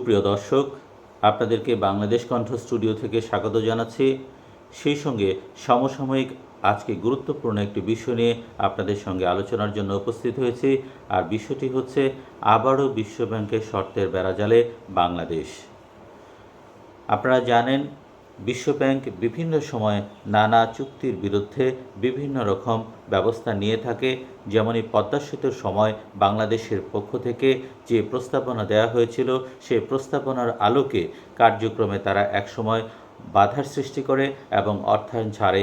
সুপ্রিয় দর্শক, আপনাদেরকে বাংলাদেশ কণ্ঠ স্টুডিও থেকে স্বাগত জানাচ্ছি। সেই সঙ্গে সমসাময়িক আজকে গুরুত্বপূর্ণ একটি বিষয় নিয়ে আপনাদের সঙ্গে আলোচনার জন্য উপস্থিত হয়েছি, আর বিষয়টি হচ্ছে আবারও বিশ্বব্যাংকের শর্তের বেড়াজালে বাংলাদেশ। আপনারা জানেন বিশ্বব্যাংক বিভিন্ন সময় নানা চুক্তির বিরুদ্ধে বিভিন্ন রকম ব্যবস্থা নিয়ে থাকে। যেমন এই পদ্মা সেতুর সময় বাংলাদেশের পক্ষ থেকে যে প্রস্তাবনা দেওয়া হয়েছিল, সেই প্রস্তাবনার আলোকে কার্যক্রমে তারা একসময় বাধার সৃষ্টি করে এবং অর্থায়ন ছাড়ে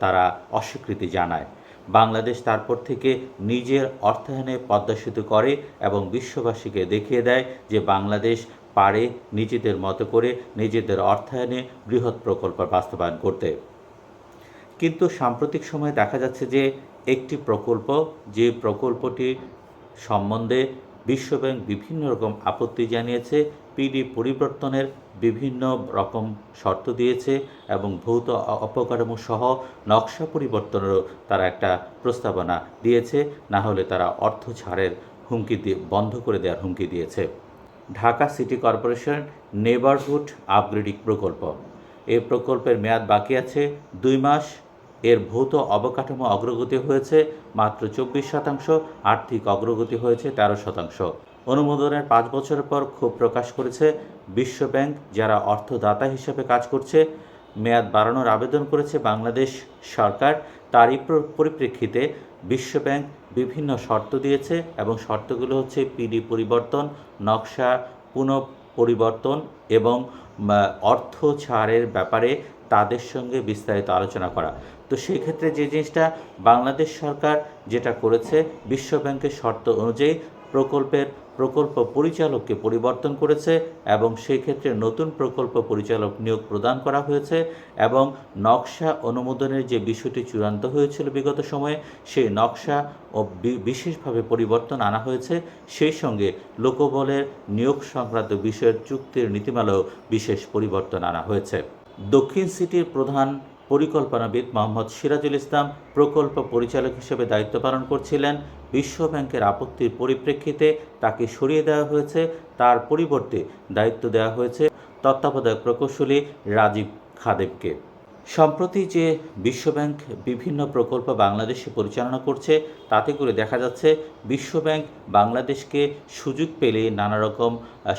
তারা অস্বীকৃতি জানায়। বাংলাদেশ তারপর থেকে নিজের অর্থায়নে পদ্মা সেতু করে এবং বিশ্ববাসীকে দেখিয়ে দেয় যে বাংলাদেশ পারে নিজেদের মতো করে নিজেদের অর্থায়নে বৃহৎ প্রকল্প বাস্তবায়ন করতে। কিন্তু সাম্প্রতিক সময়ে দেখা যাচ্ছে যে একটি প্রকল্প, যে প্রকল্পটি সম্বন্ধে বিশ্বব্যাংক বিভিন্ন রকম আপত্তি জানিয়েছে, পিডি পরিবর্তনের বিভিন্ন রকম শর্ত দিয়েছে এবং ভৌত অপকাঠামো সহ নকশা পরিবর্তনেরও তারা একটা প্রস্তাবনা দিয়েছে। না হলে তারা অর্থ ছাড়ের হুমকি দিয়ে বন্ধ করে দেওয়ার হুমকি দিয়েছে। Dhaka city corporation neighbourhood upgrading প্রকল্প। এ প্রকল্পের মেয়াদ বাকি আছে দুই মাস। এর ভৌত অবকাঠামো অগ্রগতি হয়েছে মাত্র চব্বিশ শতাংশ, আর্থিক অগ্রগতি হয়েছে তেরো শতাংশ। অনুমোদনের পাঁচ বছরের পর ক্ষোভ প্রকাশ করেছে বিশ্বব্যাংক, যারা অর্থদাতা হিসেবে কাজ করছে। মেয়াদ বাড়ানোর আবেদন করেছে বাংলাদেশ সরকার। তারই প্র- পরিপ্রেক্ষিতে বিশ্বব্যাংক বিভিন্ন শর্ত দিয়েছে এবং শর্তগুলো হচ্ছে পিডি পরিবর্তন, নকশা পুনঃ পরিবর্তন এবং অর্থ ছাড়ের ব্যাপারে তাদের সঙ্গে বিস্তারিত আলোচনা করা। তো সেই ক্ষেত্রে যে জিনিসটা বাংলাদেশ সরকার যেটা করেছে, বিশ্বব্যাংকের শর্ত অনুযায়ী প্রকল্পের প্রকল্প পরিচালককে পরিবর্তন করেছে এবং সেই ক্ষেত্রে নতুন প্রকল্প পরিচালক নিয়োগ প্রদান করা হয়েছে এবং নকশা অনুমোদনের যে বিষয়টি চূড়ান্ত হয়েছিল বিগত সময়ে, সেই নকশা ও বিশেষভাবে পরিবর্তন আনা হয়েছে। সেই সঙ্গে লোকবলের নিয়োগ সংক্রান্ত বিষয়ের চুক্তির নীতিমালাও বিশেষ পরিবর্তন আনা হয়েছে। দক্ষিণ সিটির প্রধান পরিকল্পনাবিদ মোহাম্মদ সিরাজুল ইসলাম প্রকল্প পরিচালক হিসেবে দায়িত্ব পালন করছিলেন। বিশ্ব ব্যাংকের আপত্তির পরিপ্রেক্ষিতে তাকে সরিয়ে দেওয়া হয়েছে। তার পরিবর্তে দায়িত্ব দেওয়া হয়েছে তত্ত্বাবধায়ক প্রকৌশলী রাজীব খাদেবকে সম্প্রতি যে বিশ্বব্যাংক বিভিন্ন প্রকল্প বাংলাদেশে পরিচালনা করছে, তাতে করে দেখা যাচ্ছে বিশ্বব্যাংক বাংলাদেশকে সুযোগ পেলে নানা রকম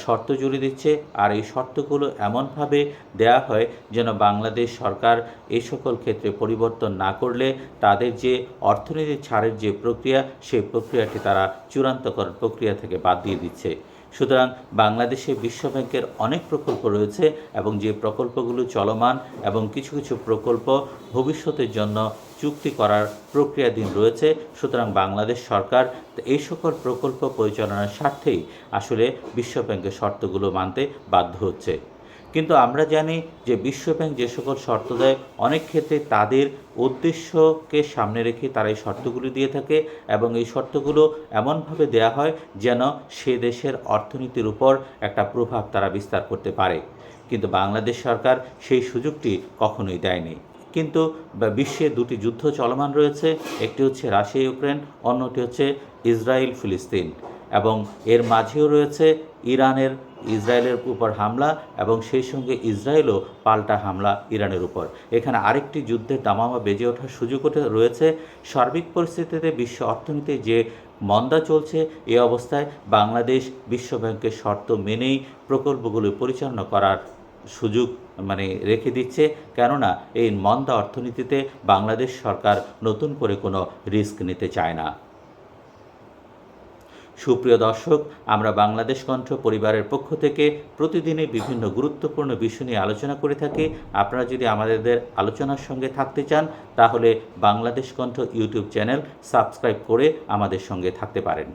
শর্ত জুড়ে দিচ্ছে। আর এই শর্তগুলো এমনভাবে দেয়া হয় যেন বাংলাদেশ সরকার এই সকল ক্ষেত্রে পরিবর্তন না করলে তাদের যে অর্থনীতি ছাড়ের যে প্রক্রিয়া, সেই প্রক্রিয়াটি তারা চূড়ান্তকরণ প্রক্রিয়া থেকে বাদ দিয়ে দিচ্ছে। সুতরাং বাংলাদেশে বিশ্বব্যাংকের অনেক প্রকল্প রয়েছে এবং যে প্রকল্পগুলো চলমান এবং কিছু কিছু প্রকল্প ভবিষ্যতের জন্য চুক্তি করার প্রক্রিয়াধীন রয়েছে, সুতরাং বাংলাদেশ সরকার এই সকল প্রকল্প পরিচালনার স্বার্থেই আসলে বিশ্বব্যাংকের শর্তগুলো মানতে বাধ্য হচ্ছে। কিন্তু আমরা জানি যে বিশ্বব্যাংক যে সকল শর্ত দেয়, অনেক ক্ষেত্রে তাদের উদ্দেশ্যকে সামনে রেখে তারা এই শর্তগুলি দিয়ে থাকে এবং এই শর্তগুলো এমনভাবে দেয়া হয় যেন সে দেশের অর্থনীতির উপর একটা প্রভাব তারা বিস্তার করতে পারে। কিন্তু বাংলাদেশ সরকার সেই সুযোগটি কখনোই দেয়নি। কিন্তু বিশ্বে দুটি যুদ্ধ চলমান রয়েছে, একটি হচ্ছে রাশিয়া ইউক্রেন অন্যটি হচ্ছে ইসরায়েল ফিলিস্তিন এবং এর মাঝেও রয়েছে ইরানের, ইসরায়েলের উপর হামলা এবং সেই সঙ্গে ইসরায়েলও পাল্টা হামলা ইরানের উপর। এখানে আরেকটি যুদ্ধের দামামা বেজে ওঠার সুযোগ রয়েছে। সার্বিক পরিস্থিতিতে বিশ্ব অর্থনীতি যে মন্দা চলছে, এ অবস্থায় বাংলাদেশ বিশ্বব্যাংকের শর্ত মেনেই প্রকল্পগুলো পরিচালনা করার সুযোগ মানে রেখে দিচ্ছে। কেননা, এই মন্দা অর্থনীতিতে বাংলাদেশ সরকার নতুন করে কোনো রিস্ক নিতে চায় না। সুপ্রিয় দর্শক, আমরা বাংলাদেশ কণ্ঠ পরিবারের পক্ষ থেকে প্রতিদিনই বিভিন্ন গুরুত্বপূর্ণ বিষয় নিয়ে আলোচনা করে থাকি। আপনারা যদি আমাদের আলোচনার সঙ্গে থাকতে চান, তাহলে বাংলাদেশ কণ্ঠ ইউটিউব চ্যানেল সাবস্ক্রাইব করে আমাদের সঙ্গে থাকতে পারেন।